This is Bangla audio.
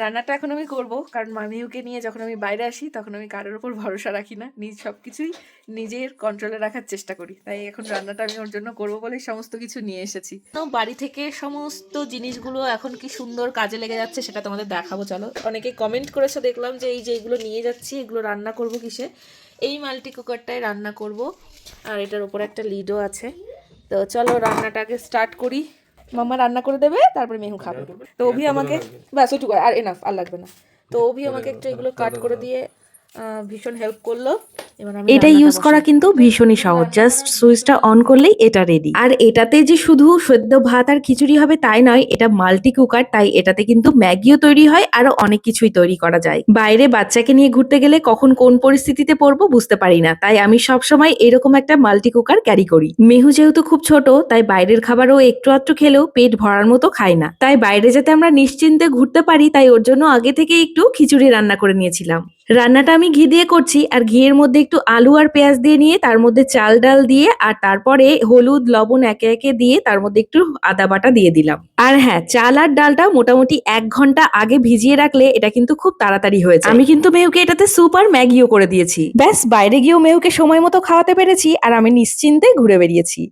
রান্নাটা এখন আমি করব, কারণ মামিউকে নিয়ে যখন আমি বাইরে আসি, তখন আমি কারোর উপর ভরসা রাখি না। নিজ সব কিছুই নিজের কন্ট্রোলে রাখার চেষ্টা করি। তাই এখন রান্নাটা আমি ওর জন্য করব বলে সমস্ত কিছু নিয়ে এসেছি। বাড়ি থেকে সমস্ত জিনিসগুলো এখন কি সুন্দর কাজে লেগে যাচ্ছে সেটা তোমাদের দেখাবো, চলো। অনেকে কমেন্ট করেছে, দেখলাম যে এই যে এগুলো নিয়ে যাচ্ছি, এগুলো রান্না করব কিসে? এই মাল্টি কুকারটায় রান্না করব। আর এটার উপরে একটা লিডও আছে। তো চলো রান্নাটাকে স্টার্ট করি। মামা রান্না করে দেবে তারপরে মেহু খাবে। তো অভি আমাকে ব্যাস ওইটুকু। আর এনাফ আর লাগবে না। তো অভি আমাকে একটু এগুলো কাট করে। দিয়ে ভীষণ হেল্প করল। এটা ইউজ করা কিন্তু ভীষণই সহজ। জাস্ট সুইচটা অন করলেই এটা রেডি আর এটাতে যে শুধু সেদ্ধ ভাত আর খিচুড়ি হবে তাই নয় এটা মাল্টি কুকার তাই এটাতে কিন্তু ম্যাগিও তৈরি হয় আরও অনেক কিছুই তৈরি করা যায়। বাইরে বাচ্চাকে নিয়ে ঘুরতে গেলে কখন কোন পরিস্থিতিতে পড়ব বুঝতে পারি না। তাই আমি সব সময় এরকম একটা মাল্টি কুকার ক্যারি করি। মেহু যেহেতু খুব ছোট তাই বাইরের খাবারও একটু আধটু খেলেও পেট ভরার মতো খায় না। তাই বাইরে যাতে আমরা নিশ্চিন্তে ঘুরতে পারি তাই ওর জন্য আগে থেকে একটু খিচুড়ি রান্না করে নিয়েছিলাম। রান্নাটা আমি ঘি দিয়ে করছি, আর ঘিয়ের মধ্যে একটু আলু আর পেঁয়াজ দিয়ে নিয়ে, তার মধ্যে চাল ডাল দিয়ে, আর তারপরে হলুদ, লবণ একে একে দিয়ে, তার মধ্যে একটু আদা বাটা দিয়ে দিলাম। আর হ্যাঁ চাল আর ডালটা মোটামুটি এক ঘণ্টা আগে ভিজিয়ে রাখলে এটা কিন্তু খুব তাড়াতাড়ি হয়েছে আমি কিন্তু মেহুকে এটাতে স্যুপ আর ম্যাগিও করে দিয়েছি। ব্যাস, বাইরে গিয়েও মেহুকে সময় মতো খাওয়াতে পেরেছি, আর আমি নিশ্চিন্তে ঘুরে বেরিয়েছি।